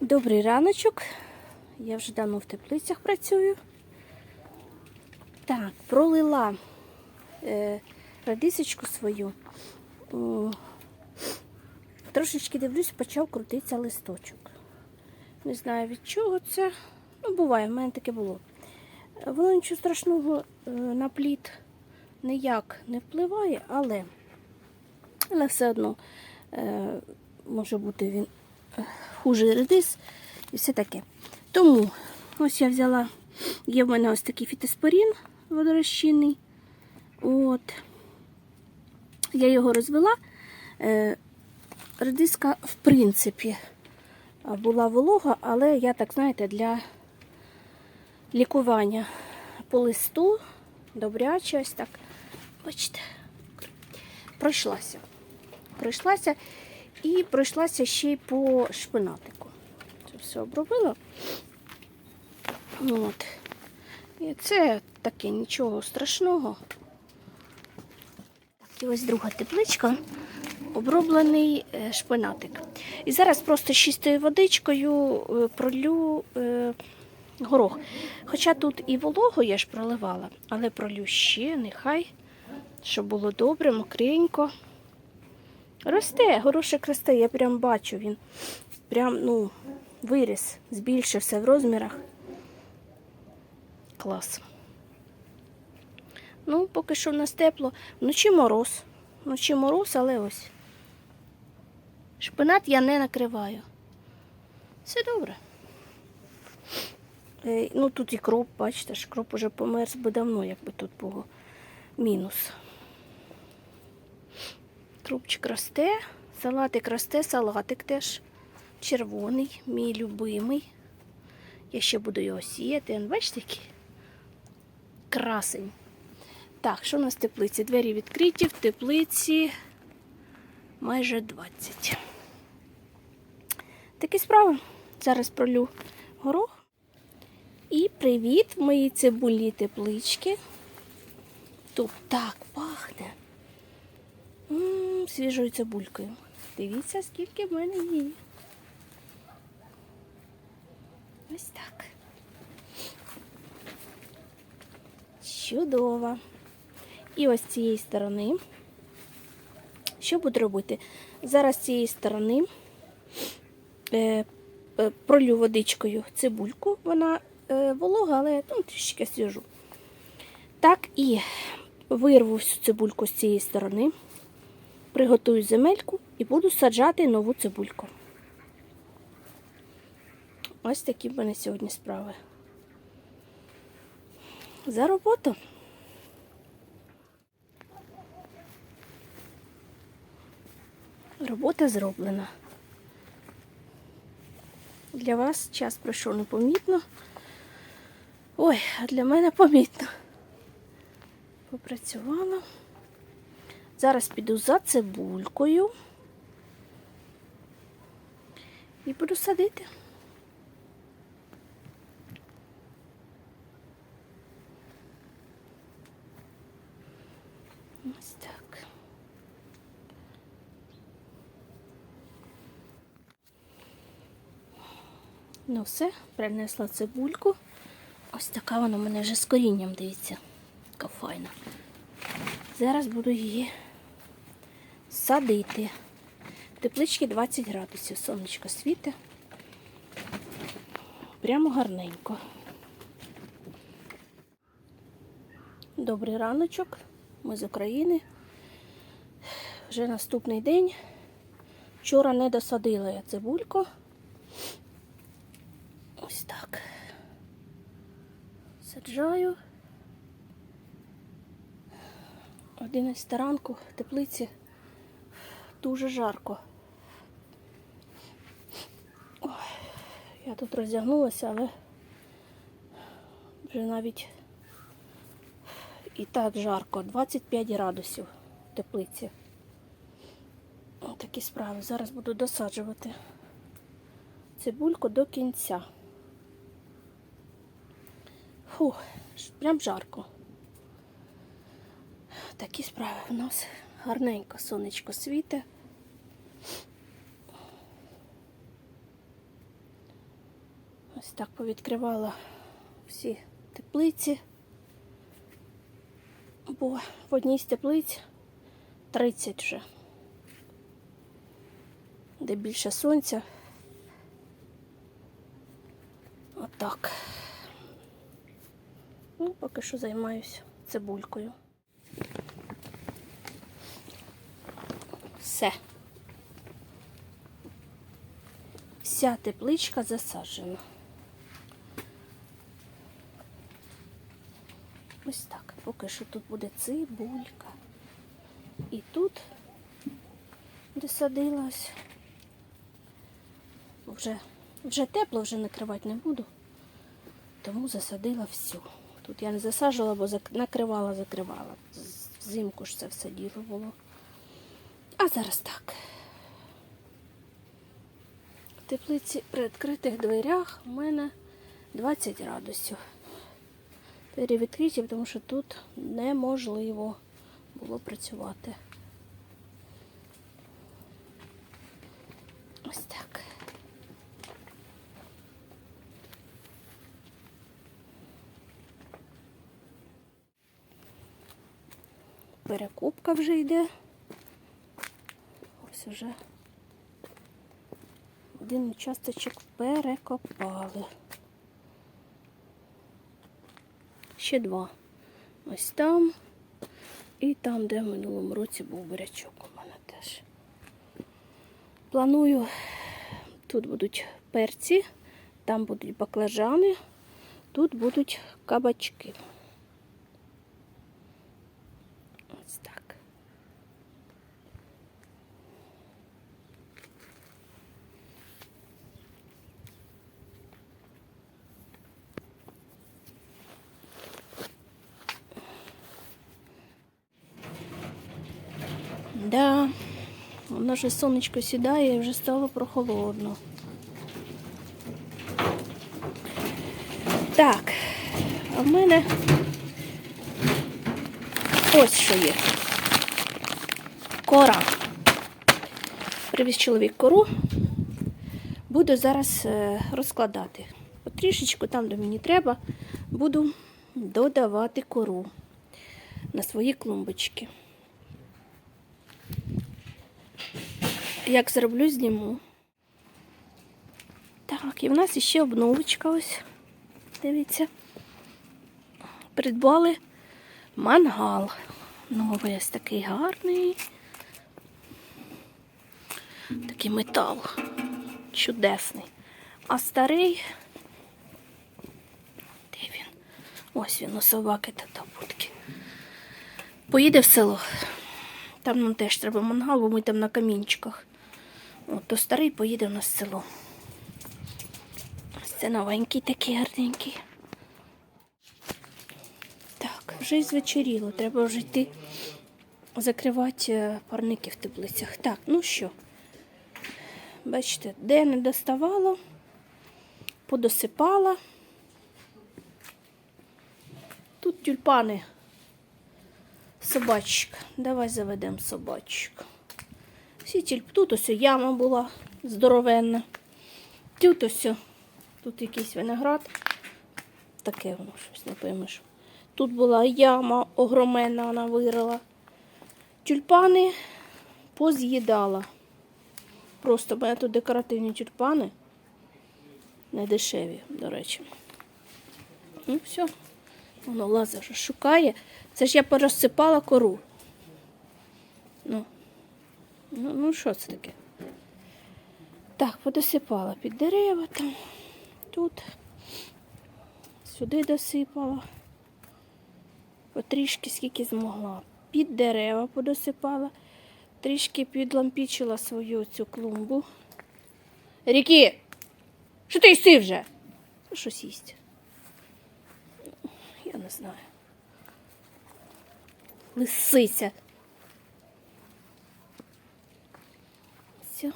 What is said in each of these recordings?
Добрий раночок. Я вже давно в теплицях працюю. Так, пролила е, радисочку свою. Трошечки дивлюсь, почав крутитися листочок. Не знаю від чого це. Ну, буває, в мене таке було. Воно нічого страшного е, на плід ніяк не впливає, але, але все одно е, може бути він хуже редис і все таке. Тому ось я взяла, є в мене ось такий фітоспорін водорозчинний. От. Я його розвела. Е, редиска, в принципі, була волога, але я так, знаєте, для лікування по листу, добряче ось так. Бачите, пройшлася. Пройшлася і пройшлася ще й по шпинатику. Це все обробила. От. І це таке нічого страшного. І ось друга тепличка, оброблений е, шпинатик. І зараз просто чистою водичкою е, пролю е, горох. Хоча тут і вологу я ж проливала, але пролю ще, нехай, щоб було добре, мокренько. Росте, горошик росте, я прям бачу, він прям, ну, виріс, збільшився в розмірах. Клас. Ну, поки що в нас тепло. Вночі мороз. Вночі мороз, але ось. Шпинат я не накриваю. Все добре. Е, ну тут і кроп, бачите, ж кроп уже померз би давно, якби тут було мінус. Трубчик росте, салатик росте, салатик теж червоний, мій любимий. Я ще буду його сіяти. Бачите, який красень. Так, що у нас в теплиці? Двері відкриті, в теплиці майже 20. Такі справи. Зараз пролю горох. І привіт в моїй цибульній теплички. Тут так пахне. Свіжою цибулькою. Дивіться, скільки в мене її. Ось так. Чудово. І ось з цієї сторони. Що буду робити? Зараз з цієї сторони е, е, пролю водичкою цибульку. Вона е, волога, але ну, трішки свіжу. Так і вирву всю цибульку з цієї сторони, приготую земельку і буду саджати нову цибульку. Ось такі в мене сьогодні справи. За роботу. Робота зроблена. Для вас час пройшов непомітно. Ой, а для мене помітно. Попрацювала. Зараз піду за цибулькою і буду садити. Ось так. Ну все, принесла цибульку. Ось така вона у мене вже з корінням, дивіться. Яка файна. Зараз буду її садити. Теплички 20 градусів. Сонечко світе. Прямо гарненько. Добрий раночок. Ми з України. Вже наступний день. Вчора не досадила я цибульку. Ось так. Саджаю. 11 ранку теплиці дуже жарко. Ой, я тут роздягнулася, але вже навіть і так жарко. 25 градусів в теплиці. Такі справи. Зараз буду досаджувати цибульку до кінця. Фу, прям жарко. Такі справи у нас гарненько сонечко світе. Ось так повідкривала всі теплиці. Бо в одній з теплиць 30 вже. Де більше сонця. Отак. Ну, поки що займаюся цибулькою. Все. Вся тепличка засаджена. Ось так. Поки що тут буде цибулька. І тут, де садилась, вже, вже тепло, вже накривати не буду. Тому засадила всю. Тут я не засаджувала, бо накривала, закривала. Взимку ж це все діло було. А зараз так. В теплиці при відкритих дверях у мене 20 градусів. Двері тому що тут неможливо було працювати. Ось так. Перекупка вже йде. Ось уже один участочок перекопали. Ще два. Ось там і там, де в минулому році був бурячок у мене теж. Планую, тут будуть перці, там будуть баклажани, тут будуть кабачки. Ось так. Да, воно вже сонечко сідає і вже стало прохолодно. Так, а в мене ось що є. Кора. Привіз чоловік кору. Буду зараз е, розкладати. Потрішечку там, де мені треба, буду додавати кору на свої клумбочки. Як зроблю, зніму. Так, і в нас ще обновочка ось. Дивіться. Придбали мангал. Новий ось такий гарний. Такий метал. Чудесний. А старий. Де він? Ось він у собаки та та будки. Поїде в село. Там нам теж треба мангал, бо ми там на камінчиках. То старий поїде в нас в село. Ось це новенький такий гарненький. Так, вже й звечоріло, треба вже йти закривати е, парники в теплицях. Так, ну що, бачите, де не доставала, подосипала. Тут тюльпани. Собачка. Давай заведемо собачку. Всі тут ось яма була здоровенна. Тут ось, тут якийсь виноград. Таке воно щось не поймеш. Тут була яма огроменна, вона вирила. Тюльпани поз'їдала. Просто в мене тут декоративні тюльпани. Не дешеві, до речі. Ну, все. Воно лазер шукає. Це ж я порозсипала кору. Ну, ну, ну що це таке? Так, подосипала під дерева там. Тут. Сюди досипала. Потрішки скільки змогла. Під дерева подосипала. Трішки підлампічила свою цю клумбу. Ріки! Що ти їси вже? Щось їсть. Я не знаю. Лисиця. Все.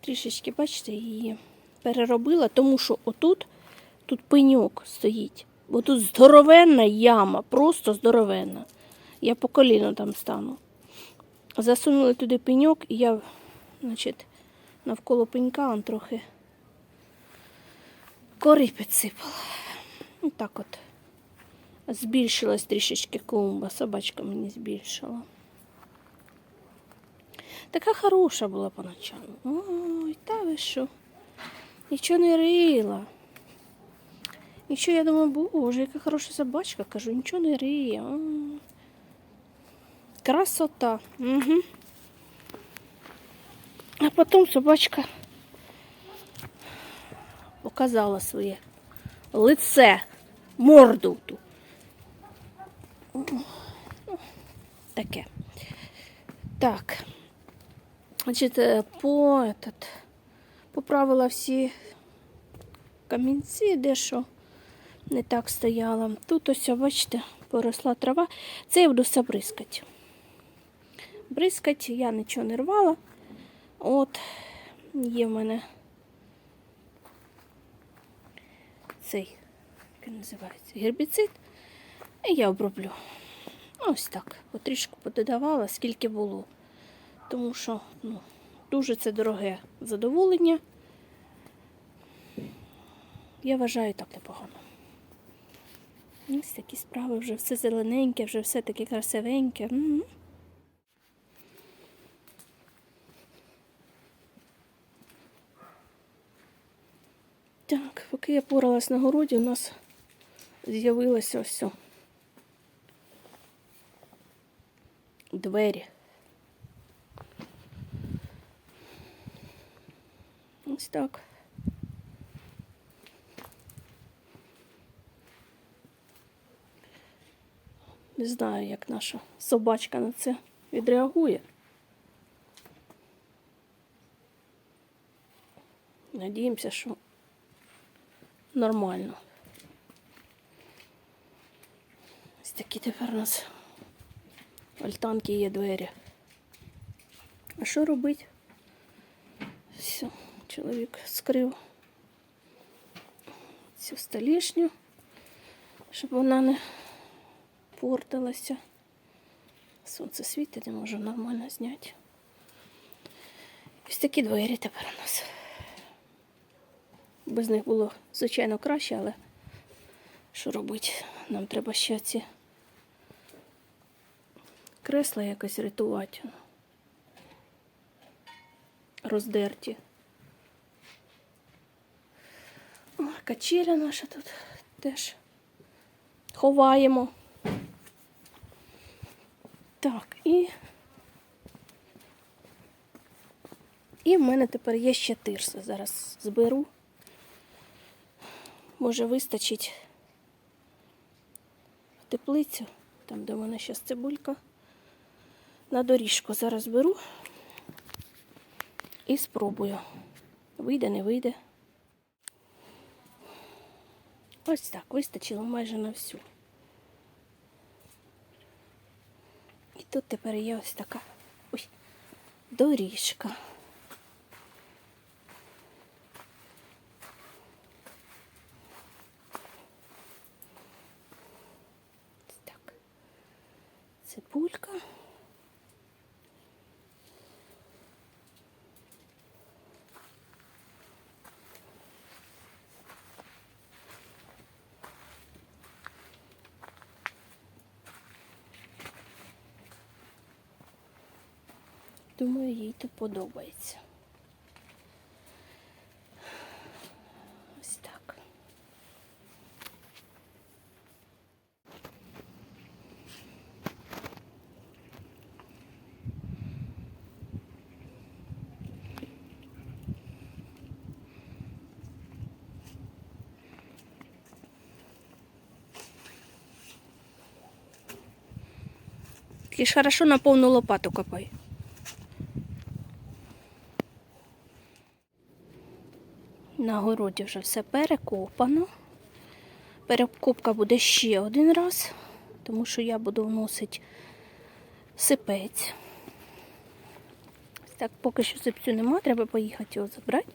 Трішечки, бачите, її переробила, тому що отут тут пеньок стоїть. Бо тут здоровенна яма, просто здоровенна. Я по коліну там стану. Засунули туди пеньок, і я, значить, навколо пенька он трохи Кори підсипала. Ну так от. Збільшилась трішечки клумба, собачка мені збільшила. Така хороша була поначалу. Ой, та ви що? Нічого не рила. Нічого, я думаю, боже, яка хороша собачка, кажу, нічого не риє. Красота. Угу. А потім собачка показала своє лице, морду ту. Таке. Так. Значить, е, по этот, поправила всі камінці, де що не так стояло. Тут ось, бачите, поросла трава. Це я буду все бризкати. Бризкати я нічого не рвала. От, є в мене цей, як називається, гербіцид. І я оброблю. Ось так. Потрішку пододавала, скільки було. Тому що ну, дуже це дороге задоволення. Я вважаю так непогано. Ось такі справи, вже все зелененьке, вже все таке красивеньке. Так, поки я поралась на городі, у нас з'явилося ось. Двері. Ось так. Не знаю, як наша собачка на це відреагує. Надіємося, що нормально. Ось такі тепер у нас альтанки є двері. А що робити? Чоловік скрив цю столішню, щоб вона не портилася. Сонце світить, не можу нормально зняти. Ось такі двері тепер у нас. Без них було, звичайно, краще, але що робити? Нам треба ще ці кресла якось рятувати. Роздерті. Качеля наша тут теж ховаємо. Так, і. І в мене тепер є ще тирса. Зараз зберу. Може вистачить теплицю, там де в мене ще цибулька. На доріжку зараз беру і спробую. Вийде, не вийде. Ось так, вистачило майже на всю. І тут тепер є ось така ой, доріжка. Ось так. Цибулька. Думаю, їй тут подобається. Ось так. Ж хорошо на повну лопату копай. На городі вже все перекопано. Перекопка буде ще один раз, тому що я буду вносити сипець. Так, поки що сипцю нема, треба поїхати його забрати.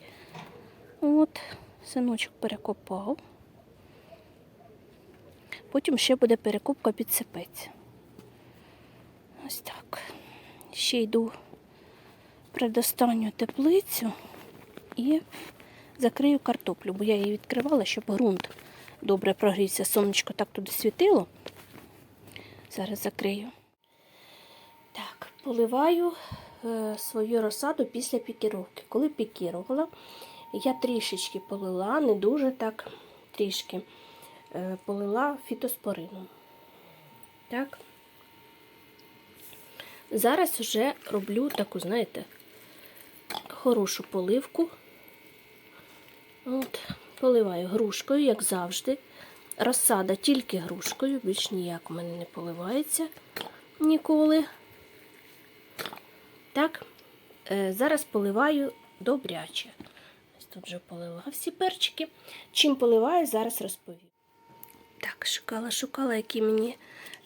От, синочок перекопав. Потім ще буде перекопка під сипець. Ось так. Ще йду в предостанню теплицю і закрию картоплю, бо я її відкривала, щоб ґрунт добре прогрівся. Сонечко так туди світило. Зараз закрию. Так, поливаю е, свою розсаду після пікіровки. Коли пікірувала, я трішечки полила, не дуже так, трішки е, полила фітоспорином. Так. Зараз вже роблю таку, знаєте, хорошу поливку. От, поливаю грушкою, як завжди. Розсада тільки грушкою, більш ніяк у мене не поливається ніколи. Так, е, зараз поливаю добряче. Ось тут вже полила всі перчики. Чим поливаю, зараз розповім. Так, шукала, шукала, який мені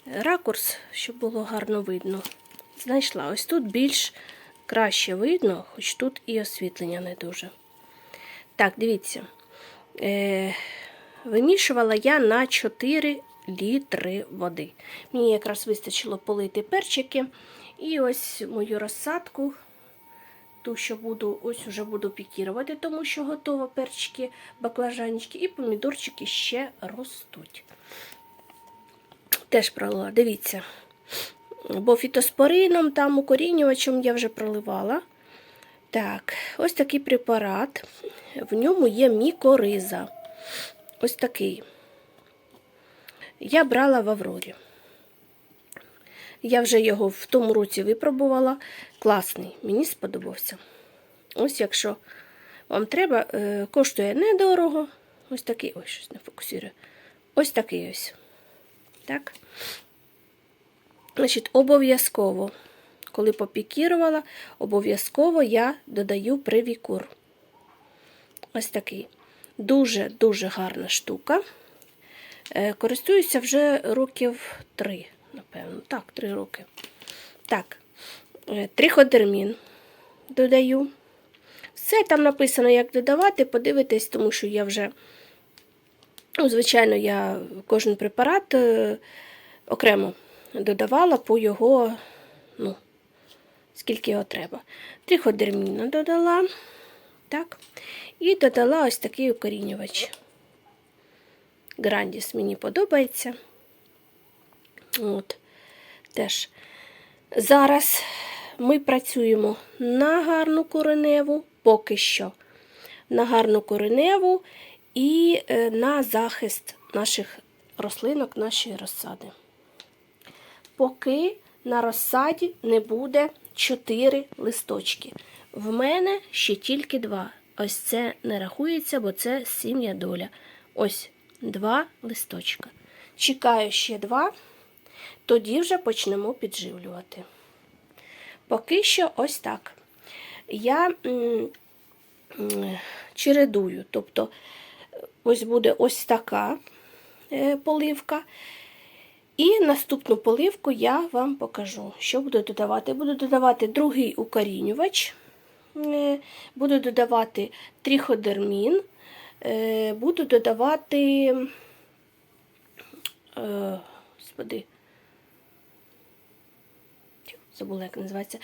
ракурс, щоб було гарно видно. Знайшла. Ось тут більш краще видно, хоч тут і освітлення не дуже. Так, дивіться. Е, вимішувала я на 4 літри води. Мені якраз вистачило полити перчики. І ось мою розсадку, ту, що буду, ось уже буду пікірувати, тому що готово перчики, баклажанчики і помідорчики ще ростуть. Теж пролила, дивіться. Бо фітоспорином, там укорінювачем я вже проливала. Так, ось такий препарат. В ньому є мікориза. Ось такий. Я брала в Аврорі. Я вже його в тому році випробувала. Класний, мені сподобався. Ось якщо вам треба, е, коштує недорого. Ось такий, ой, щось не фокусує. Ось такий ось. Так. Значить, обов'язково, коли попікірувала, обов'язково я додаю привікур. Ось такий. Дуже-дуже гарна штука. Е, Користуюся вже років три, напевно. Так, три роки. Так, е, триходермін додаю. Все там написано, як додавати, подивитесь, тому що я вже, ну, звичайно, я кожен препарат е, окремо додавала по його, ну, скільки його треба. Триходерміна додала. Так. І додала ось такий укорінювач. Грандіс мені подобається. От. Теж. Зараз ми працюємо на гарну кореневу, поки що. На гарну кореневу і е, на захист наших рослинок, нашої розсади. Поки на розсаді не буде 4 листочки. В мене ще тільки два. Ось це не рахується, бо це сім'я доля. Ось два листочка. Чекаю ще два, тоді вже почнемо підживлювати. Поки що ось так. Я чередую, тобто ось буде ось така е, поливка. І наступну поливку я вам покажу, що буду додавати. Буду додавати другий укорінювач, е, буду додавати тріходермін, е, буду додавати, е, господи, забула, як називається,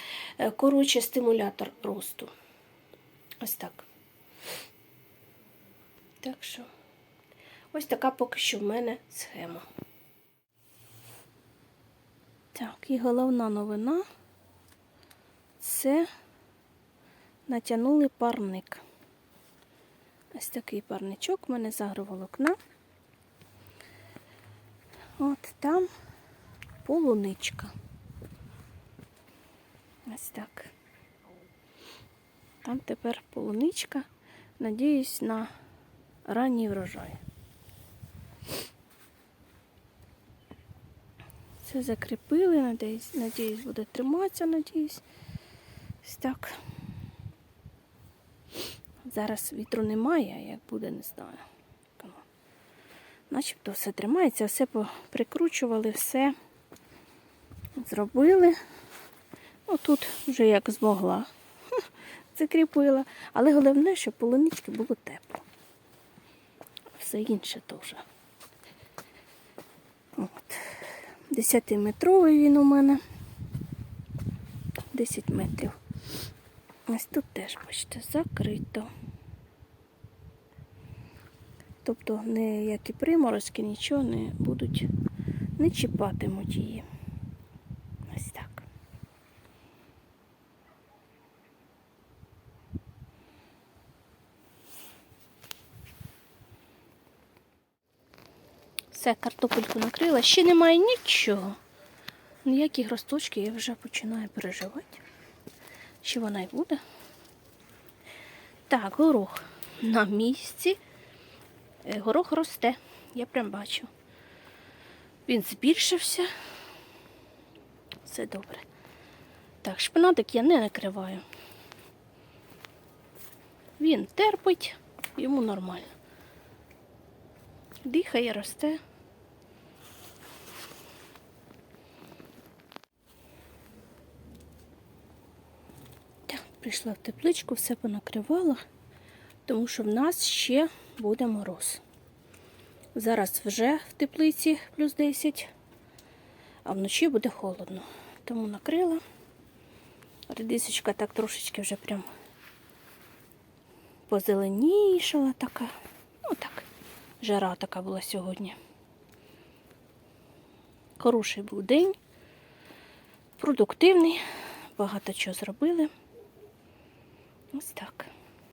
коротше, стимулятор росту. Ось так. Так що, ось така поки що в мене схема. Так, і головна новина це натягнули парник. Ось такий парничок у мене з агроволокна. От там полуничка. Ось так. Там тепер полуничка. Надіюсь на ранній врожай. Все закріпили, надіюсь, надіюсь, буде триматися, надіюсь. Так. Зараз вітру немає, а як буде, не знаю. Начебто все тримається, все прикручували, все зробили. Ну, тут вже як змогла. Закріпила. Але головне, щоб полунички було тепло. Все інше теж. От. 10-метровий він у мене. 10 метрів. Ось тут теж, бачите, закрито. Тобто ніякі приморозки, нічого не будуть, не чіпатимуть її. Все, картопельку накрила. Ще немає нічого. Ніякі росточки я вже починаю переживати. Чи вона й буде? Так, горох на місці. Е, Горох росте, я прям бачу. Він збільшився. Все добре. Так, шпинатик я не накриваю. Він терпить, йому нормально. Дихає, росте. Так, прийшла в тепличку, все понакривала, тому що в нас ще буде мороз. Зараз вже в теплиці плюс 10, а вночі буде холодно. Тому накрила. Редисочка так трошечки вже прям позеленішала така. Ну так, жара така була сьогодні. Хороший був день, продуктивний, багато чого зробили. Ось так.